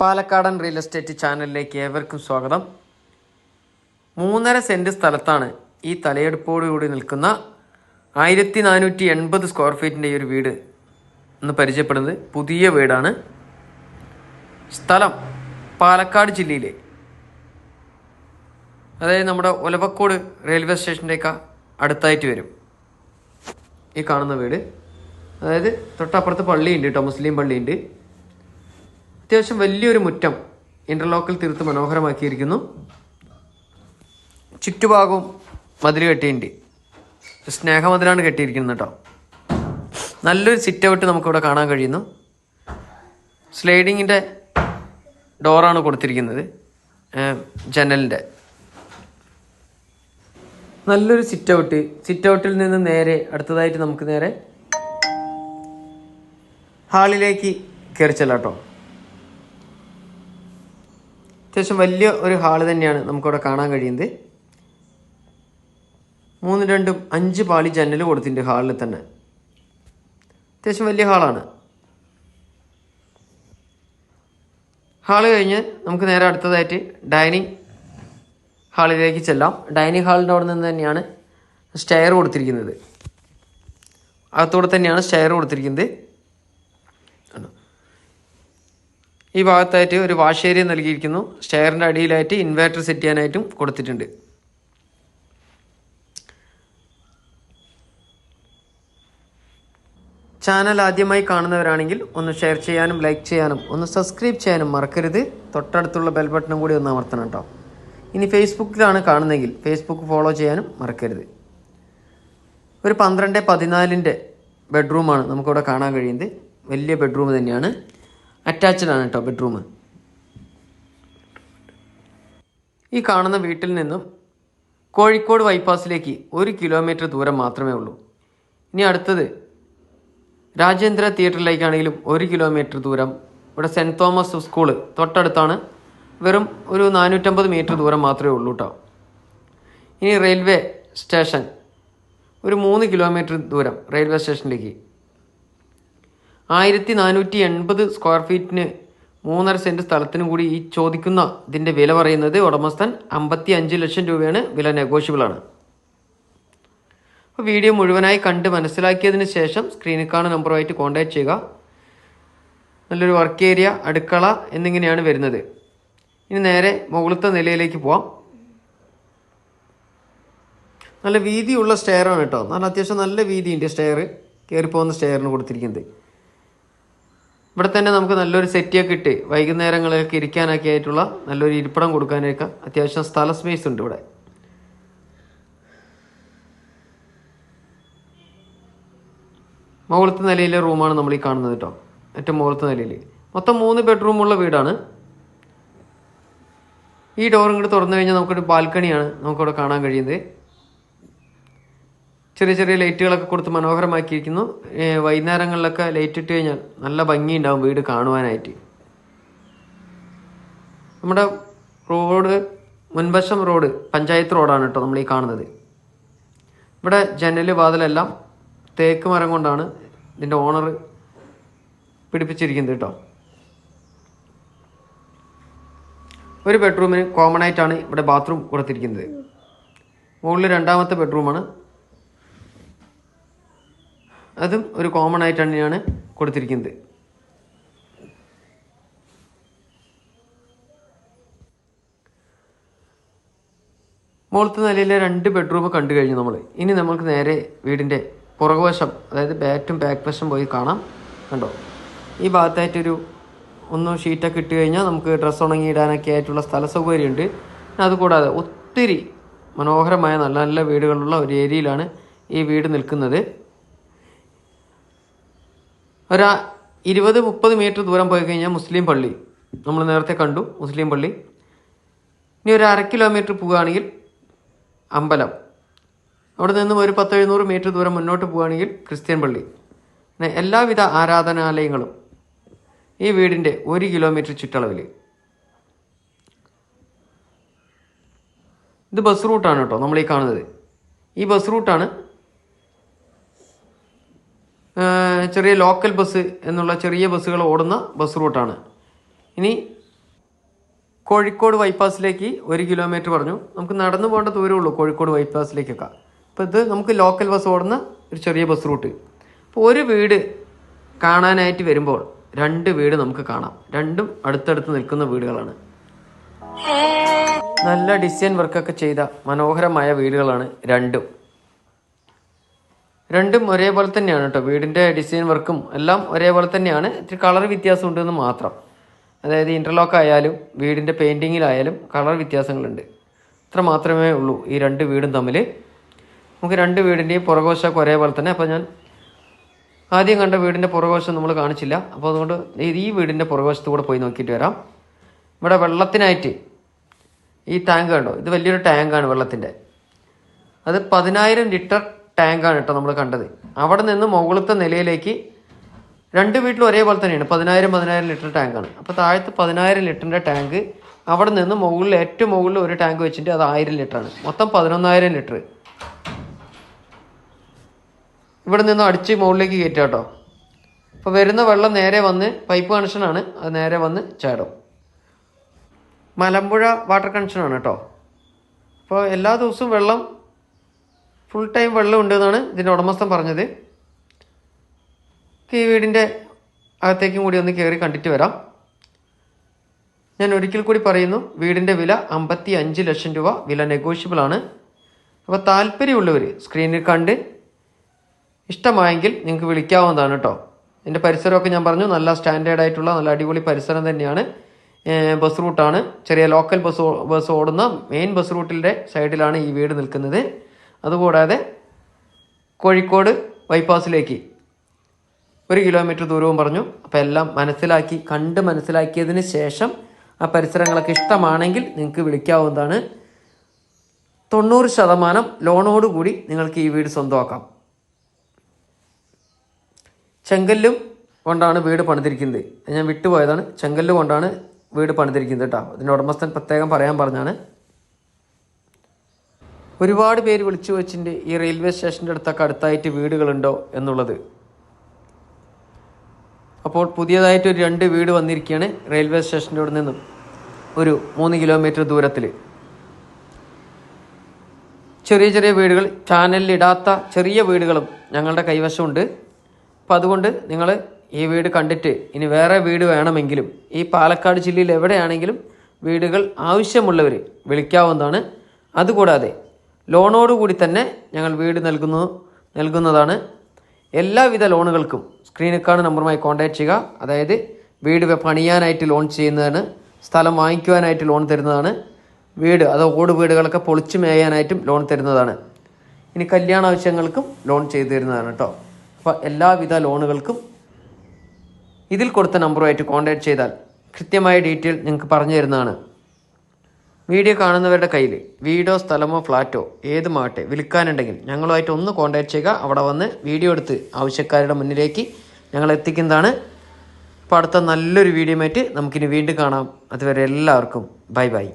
പാലക്കാടൻ real estate ചാനലിലേക്ക് ഏവർക്കും സ്വാഗതം. മൂന്നര സെന്റ് സ്ഥലത്താണ് ഈ തലയെടുപ്പോടുകൂടി നിൽക്കുന്ന ആയിരത്തി നാനൂറ്റി എൺപത് സ്ക്വയർ ഫീറ്റിന്റെ ഈ ഒരു വീട് എന്ന് പരിചയപ്പെടുന്നത്. പുതിയ വീടാണ്. സ്ഥലം പാലക്കാട് ജില്ലയിലെ. അതായത് നമ്മുടെ ഒലവക്കോട് റെയിൽവേ സ്റ്റേഷന്റെയൊക്കെ അടുത്തായിട്ട് വരും ഈ കാണുന്ന വീട്. അതായത് തൊട്ടപ്പുറത്ത് പള്ളിയുണ്ട് കേട്ടോ മുസ്ലിം പള്ളിയുണ്ട്. അത്യാവശ്യം വലിയൊരു മുറ്റം ഇന്റർലോക്കിൽ തീർത്ത് മനോഹരമാക്കിയിരിക്കുന്നു. ചുറ്റുഭാഗവും മതിൽ കെട്ടിയിട്ടുണ്ട്. സ്നേഹമതിലാണ് കെട്ടിയിരിക്കുന്നത് കേട്ടോ. നല്ലൊരു സിറ്റ് ഔട്ട് നമുക്കിവിടെ കാണാൻ കഴിയുന്നു. സ്ലൈഡിങ്ങിന്റെ ഡോറാണ് കൊടുത്തിരിക്കുന്നത്. ജനലിന്റെ നല്ലൊരു സിറ്റ് ഔട്ട് സിറ്റ് ഔട്ടിൽ നിന്ന് നേരെ അടുത്തതായിട്ട് നമുക്ക് നേരെ ഹാളിലേക്ക് കയറി ചെല്ലാട്ടോ അത്യാവശ്യം വലിയ ഒരു ഹാൾ തന്നെയാണ് നമുക്കവിടെ കാണാൻ കഴിയുന്നത്. മൂന്ന് രണ്ടും അഞ്ച് പാളി ജനൽ കൊടുത്തിട്ടുണ്ട് ഹാളിൽ തന്നെ. അത്യാവശ്യം വലിയ ഹാളാണ്. ഹാൾ കഴിഞ്ഞ് നമുക്ക് നേരെ അടുത്തതായിട്ട് ഡൈനിങ് ഹാളിലേക്ക് ചെല്ലാം. ഡൈനിങ് ഹാളിന്റെ അവിടെ നിന്ന് തന്നെയാണ് സ്റ്റെയർ കൊടുത്തിരിക്കുന്നത്. അകത്തൂടെ തന്നെയാണ് സ്റ്റെയർ കൊടുത്തിരിക്കുന്നത് കണ്ടോ? ഈ ഭാഗത്തായിട്ട് ഒരു വാഷ് ഏരിയ നൽകിയിരിക്കുന്നു. സ്റ്റെയറിന്റെ അടിയിലായിട്ട് ഇൻവേർട്ടർ സെറ്റ് ചെയ്യാനായിട്ടും കൊടുത്തിട്ടുണ്ട്. ചാനൽ ആദ്യമായി കാണുന്നവരാണെങ്കിൽ ഒന്ന് ഷെയർ ചെയ്യാനും ലൈക്ക് ചെയ്യാനും ഒന്ന് സബ്സ്ക്രൈബ് ചെയ്യാനും മറക്കരുത്. തൊട്ടടുത്തുള്ള ബെൽ ബട്ടണും കൂടി ഒന്ന് അമർത്തണം കേട്ടോ. ഇനി ഫേസ്ബുക്കിലാണ് കാണുന്നതെങ്കിൽ ഫേസ്ബുക്ക് ഫോളോ ചെയ്യാനും മറക്കരുത്. ഒരു പന്ത്രണ്ട് പതിനാലിന്റെ ബെഡ്റൂമാണ് നമുക്കിവിടെ കാണാൻ കഴിയുന്നത്. വലിയ ബെഡ്റൂം തന്നെയാണ്. അറ്റാച്ച്ഡ് ആണ് കേട്ടോ ബെഡ്റൂം ഈ കാണുന്ന വീട്ടിൽ നിന്നും കോഴിക്കോട് ബൈപ്പാസിലേക്ക് ഒരു കിലോമീറ്റർ ദൂരം മാത്രമേ ഉള്ളൂ. ഇനി അടുത്തത് രാജേന്ദ്ര തിയേറ്ററിലേക്കാണെങ്കിലും ഒരു കിലോമീറ്റർ ദൂരം. ഇവിടെ സെന്റ് തോമസ് സ്കൂൾ തൊട്ടടുത്താണ്. വെറും ഒരു നാനൂറ്റമ്പത് മീറ്റർ ദൂരം മാത്രമേ ഉള്ളൂ കേട്ടോ ഇനി റെയിൽവേ സ്റ്റേഷൻ ഒരു മൂന്ന് കിലോമീറ്റർ ദൂരം റെയിൽവേ സ്റ്റേഷനിലേക്ക് ആയിരത്തി നാനൂറ്റി എൺപത് സ്ക്വയർ ഫീറ്റിന് മൂന്നര സെന്റ് സ്ഥലത്തിനും കൂടി ഈ ചോദിക്കുന്ന ഇതിന്റെ വില പറയുന്നത് ഉടമസ്ഥൻ അമ്പത്തി അഞ്ച് ലക്ഷം രൂപയാണ് വില നെഗോഷ്യബിൾ ആണ്. അപ്പോൾ വീഡിയോ മുഴുവനായി കണ്ട് മനസ്സിലാക്കിയതിന് ശേഷം സ്ക്രീനിൽ കാണുന്ന നമ്പറുമായിട്ട് കോൺടാക്ട് ചെയ്യുക. നല്ലൊരു വർക്ക് ഏരിയ അടുക്കള എന്നിങ്ങനെയാണ് വരുന്നത്. ഇനി നേരെ മുകളിലത്തെ നിലയിലേക്ക് പോവാം. നല്ല വീതിയുള്ള സ്റ്റെയറാണ് കേട്ടോ. നല്ല അത്യാവശ്യം നല്ല വീതിയുണ്ട് സ്റ്റെയർ കയറി പോകുന്ന സ്റ്റെയറിന് കൊടുത്തിരിക്കുന്നത്. ഇവിടെ തന്നെ നമുക്ക് നല്ലൊരു സെറ്റിയൊക്കെ കിട്ടി വൈകുന്നേരങ്ങളിലൊക്കെ ഇരിക്കാനൊക്കെ ആയിട്ടുള്ള നല്ലൊരു ഇരിപ്പിടം കൊടുക്കാനൊക്കെ അത്യാവശ്യം സ്ഥല സ്പേസ് ഉണ്ട് ഇവിടെ. മുകളത്തെ നിലയിലെ റൂമാണ് നമ്മൾ ഈ കാണുന്നത് കേട്ടോ. ഏറ്റവും മുകളത്തെ നിലയിൽ മൊത്തം മൂന്ന് ബെഡ്റൂമുള്ള വീടാണ്. ഈ ഡോർ ഇങ്ങോട്ട് തുറന്നു കഴിഞ്ഞാൽ നമുക്കൊരു ബാൽക്കണിയാണ് നമുക്കിവിടെ കാണാൻ കഴിയുന്നത്. ചെറിയ ചെറിയ ലൈറ്റുകളൊക്കെ കൊടുത്ത് മനോഹരമാക്കിയിരിക്കുന്നു. വൈകുന്നേരങ്ങളിലൊക്കെ ലൈറ്റ് ഇട്ട് കഴിഞ്ഞാൽ നല്ല ഭംഗിയുണ്ടാവും വീട് കാണുവാനായിട്ട്. നമ്മുടെ റോഡ് മുൻവശം റോഡ് പഞ്ചായത്ത് റോഡാണ് കേട്ടോ നമ്മൾ ഈ കാണുന്നത്. ഇവിടെ ജനൽ വാതിലെല്ലാം തേക്ക് മരം കൊണ്ടാണ് ഇതിന്റെ ഓണർ പിടിപ്പിച്ചിരിക്കുന്നത് കേട്ടോ. ഒരു ബെഡ്റൂമിന് കോമൺ ആയിട്ടാണ് ഇവിടെ ബാത്റൂം കൊടുത്തിരിക്കുന്നത്. മുകളിൽ രണ്ടാമത്തെ ബെഡ്റൂമാണ്. അതും ഒരു കോമൺ ആയിട്ട് തന്നെയാണ് കൊടുത്തിരിക്കുന്നത്. മുകളത്തെ നിലയിലെ രണ്ട് ബെഡ്റൂം കണ്ടു കഴിഞ്ഞു നമ്മൾ ഇനി നമുക്ക് നേരെ വീടിന്റെ പുറകുവശം അതായത് ബാറ്റും ബാക്ക് വശം പോയി കാണാം. കണ്ടോ? ഈ ഭാഗത്തായിട്ടൊരു ഒന്ന് ഷീറ്റൊക്കെ ഇട്ട് കഴിഞ്ഞാൽ നമുക്ക് ഡ്രസ്സ് ഉണങ്ങി ഇടാനൊക്കെ ആയിട്ടുള്ള സ്ഥല സൗകര്യമുണ്ട്. അതുകൂടാതെ ഒത്തിരി മനോഹരമായ നല്ല നല്ല വീടുകളുള്ള ഒരു ഏരിയയിലാണ് ഈ വീട് നിൽക്കുന്നത്. ഒരു ഇരുപത് മുപ്പത് മീറ്റർ ദൂരം പോയി കഴിഞ്ഞാൽ മുസ്ലിം പള്ളി. നമ്മൾ നേരത്തെ കണ്ടു മുസ്ലിം പള്ളി. ഇനി ഒരു അര കിലോമീറ്റർ പോവുകയാണെങ്കിൽ അമ്പലം. അവിടെ നിന്നും ഒരു പത്ത് എഴുന്നൂറ് മീറ്റർ ദൂരം മുന്നോട്ട് പോവുകയാണെങ്കിൽ ക്രിസ്ത്യൻ പള്ളി. പിന്നെ എല്ലാവിധ ആരാധനാലയങ്ങളും ഈ വീടിന്റെ ഒരു കിലോമീറ്റർ ചുറ്റളവിൽ ഇത് ബസ് റൂട്ടാണ് കേട്ടോ നമ്മൾ ഈ കാണുന്നത്. ഈ ബസ് റൂട്ടാണ് ചെറിയ ലോക്കൽ ബസ് എന്നുള്ള ചെറിയ ബസ്സുകൾ ഓടുന്ന ബസ് റൂട്ടാണ് ഇനി കോഴിക്കോട് ബൈപ്പാസിലേക്ക് ഒരു കിലോമീറ്റർ പറഞ്ഞു. നമുക്ക് നടന്നു പോകേണ്ട ദൂരമേ ഉള്ളൂ കോഴിക്കോട് ബൈപ്പാസിലേക്കൊക്കെ അപ്പോൾ ഇത് നമുക്ക് ലോക്കൽ ബസ് ഓടുന്ന ഒരു ചെറിയ ബസ് റൂട്ട് അപ്പോൾ ഒരു വീട് കാണാനായിട്ട് വരുമ്പോൾ രണ്ട് വീട് നമുക്ക് കാണാം. രണ്ടും അടുത്തടുത്ത് നിൽക്കുന്ന വീടുകളാണ്. നല്ല ഡിസൈൻ വർക്കൊക്കെ ചെയ്ത മനോഹരമായ വീടുകളാണ് രണ്ടും. രണ്ടും ഒരേപോലെ തന്നെയാണ് കേട്ടോ. വീടിന്റെ ഡിസൈൻ വർക്കും എല്ലാം ഒരേപോലെ തന്നെയാണ്. ഇത്തിരി കളർ വ്യത്യാസം ഉണ്ടെന്ന് മാത്രം. അതായത് ഇന്റർലോക്ക് ആയാലും വീടിന്റെ പെയിന്റിങ്ങിലായാലും കളർ വ്യത്യാസങ്ങളുണ്ട്. ഇത്ര മാത്രമേ ഉള്ളൂ ഈ രണ്ട് വീടും തമ്മിൽ. നമുക്ക് രണ്ട് വീടിന്റെയും പുറകോശമൊക്കെ ഒരേപോലെ തന്നെ. അപ്പോൾ ഞാൻ ആദ്യം കണ്ട വീടിന്റെ പുറകോശം നമ്മൾ കാണിച്ചില്ല. അപ്പോൾ അതുകൊണ്ട് ഈ വീടിന്റെ പുറകോശത്തുകൂടെ പോയി നോക്കിയിട്ട് വരാം. ഇവിടെ വെള്ളത്തിനായിട്ട് ഈ ടാങ്ക് കണ്ടോ? ഇത് വലിയൊരു ടാങ്കാണ് വെള്ളത്തിന്റെ അത് പതിനായിരം ലിറ്റർ ടാങ്കാണ് കേട്ടോ നമ്മൾ കണ്ടത്. അവിടെ നിന്ന് മുകളിലത്തെ നിലയിലേക്ക് രണ്ട് വീട്ടിലും ഒരേപോലെ തന്നെയാണ്. പതിനായിരം പതിനായിരം ലിറ്റർ ടാങ്കാണ്. അപ്പോൾ താഴത്ത് പതിനായിരം ലിറ്ററിന്റെ ടാങ്ക് അവിടെ നിന്ന് മുകളിൽ ഏറ്റവും മുകളിൽ ഒരു ടാങ്ക് വെച്ചിട്ട് അത് ആയിരം ലിറ്ററാണ്. മൊത്തം പതിനൊന്നായിരം ലിറ്റർ. ഇവിടെ നിന്ന് അടിച്ച് മുകളിലേക്ക് കയറ്റുക കേട്ടോ. അപ്പോൾ വരുന്ന വെള്ളം നേരെ വന്ന് പൈപ്പ് കണക്ഷനാണ് അത് നേരെ വന്ന് ചാടും. മലമ്പുഴ വാട്ടർ കണക്ഷനാണ് കേട്ടോ. അപ്പോൾ എല്ലാ ദിവസവും വെള്ളം ഫുൾ ടൈം വെള്ളമുണ്ട് എന്നാണ് ഇതിന്റെ ഉടമസ്ഥൻ പറഞ്ഞത്. ഈ വീടിന്റെ അകത്തേക്കും കൂടി ഒന്ന് കയറി കണ്ടിട്ട് വരാം. ഞാൻ ഒരിക്കൽ കൂടി പറയുന്നു വീടിന്റെ വില അമ്പത്തി അഞ്ച് ലക്ഷം രൂപ വില നെഗോഷ്യബിൾ ആണ്. അപ്പോൾ താല്പര്യമുള്ളവർ സ്ക്രീനിൽ കണ്ട് ഇഷ്ടമായെങ്കിൽ നിങ്ങൾക്ക് വിളിക്കാവുന്നതാണ് കേട്ടോ. എന്റെ പരിസരമൊക്കെ ഞാൻ പറഞ്ഞു നല്ല സ്റ്റാൻഡേർഡ് ആയിട്ടുള്ള നല്ല അടിപൊളി പരിസരം തന്നെയാണ്. ബസ് റൂട്ടാണ് ചെറിയ ലോക്കൽ ബസ് ബസ് ഓടുന്ന മെയിൻ ബസ് റൂട്ടിന്റെ സൈഡിലാണ് ഈ വീട് നിൽക്കുന്നത്. അതുകൂടാതെ കോഴിക്കോട് ബൈപ്പാസിലേക്ക് ഒരു കിലോമീറ്റർ ദൂരവും പറഞ്ഞു. അപ്പോൾ എല്ലാം മനസ്സിലാക്കി കണ്ട് മനസ്സിലാക്കിയതിന് ശേഷം ആ പരിസരങ്ങളൊക്കെ ഇഷ്ടമാണെങ്കിൽ നിങ്ങൾക്ക് വിളിക്കാവുന്നതാണ്. തൊണ്ണൂറ് ശതമാനം ലോണോടുകൂടി നിങ്ങൾക്ക് ഈ വീട് സ്വന്തമാക്കാം. ചെങ്കല്ലും കൊണ്ടാണ് വീട് പണിതിരിക്കുന്നത്. ഞാൻ വിട്ടുപോയതാണ്. ചെങ്കല്ല് കൊണ്ടാണ് വീട് പണിതിരിക്കുന്നത് കേട്ടോ. അതിന്റെ ഉടമസ്ഥൻ പ്രത്യേകം പറയാൻ പറഞ്ഞാണ്. ഒരുപാട് പേര് വിളിച്ചു വെച്ചിട്ടുണ്ട് ഈ റെയിൽവേ സ്റ്റേഷന്റെ അടുത്തൊക്കെ അടുത്തായിട്ട് വീടുകളുണ്ടോ എന്നുള്ളത്. അപ്പോൾ പുതിയതായിട്ട് ഒരു രണ്ട് വീട് വന്നിരിക്കുകയാണ് റെയിൽവേ സ്റ്റേഷന്റെ അവിടെ നിന്നും. ഒരു മൂന്ന് കിലോമീറ്റർ ദൂരത്തിൽ ചെറിയ ചെറിയ വീടുകൾ ചാനലിലിടാത്ത ചെറിയ വീടുകളും ഞങ്ങളുടെ കൈവശമുണ്ട്. അപ്പോൾ അതുകൊണ്ട് നിങ്ങൾ ഈ വീട് കണ്ടിട്ട് ഇനി വേറെ വീട് വേണമെങ്കിലും ഈ പാലക്കാട് ജില്ലയിൽ എവിടെയാണെങ്കിലും വീടുകൾ ആവശ്യമുള്ളവർ വിളിക്കാവുന്നതാണ്. അതുകൂടാതെ ലോണോടുകൂടി തന്നെ ഞങ്ങൾ വീട് നൽകുന്നു നൽകുന്നതാണ്. എല്ലാവിധ ലോണുകൾക്കും സ്ക്രീനിൽ കാണുന്ന നമ്പറുമായി കോൺടാക്ട് ചെയ്യുക. അതായത് വീട് പണിയാനായിട്ട് ലോൺ ചെയ്യുന്നതാണ് സ്ഥലം വാങ്ങിക്കുവാനായിട്ട് ലോൺ തരുന്നതാണ് വീട് അതോ ഓട് വീടുകളൊക്കെ പൊളിച്ചു മേയാനായിട്ടും ലോൺ തരുന്നതാണ്. ഇനി കല്യാണ ആവശ്യങ്ങൾക്കും ലോൺ ചെയ്തു തരുന്നതാണ് കേട്ടോ അപ്പോൾ എല്ലാവിധ ലോണുകൾക്കും ഇതിൽ കൊടുത്ത നമ്പറുമായിട്ട് കോൺടാക്ട് ചെയ്താൽ കൃത്യമായ ഡീറ്റെയിൽ നിങ്ങൾക്ക് പറഞ്ഞു തരുന്നതാണ്. വീഡിയോ കാണുന്നവരുടെ കയ്യിൽ വീടോ സ്ഥലമോ ഫ്ലാറ്റോ ഏതുമാകട്ടെ വിൽക്കാനുണ്ടെങ്കിൽ ഞങ്ങളുമായിട്ട് ഒന്ന് കോൺടാക്ട് ചെയ്യുക. അവിടെ വന്ന് വീഡിയോ എടുത്ത് ആവശ്യക്കാരുടെ മുന്നിലേക്ക് ഞങ്ങൾ എത്തിക്കുന്നതാണ്. അപ്പോൾ അടുത്ത നല്ലൊരു വീഡിയോ ആയിട്ട് നമുക്കിനി വീണ്ടും കാണാം. അതുവരെ എല്ലാവർക്കും ബൈ ബൈ.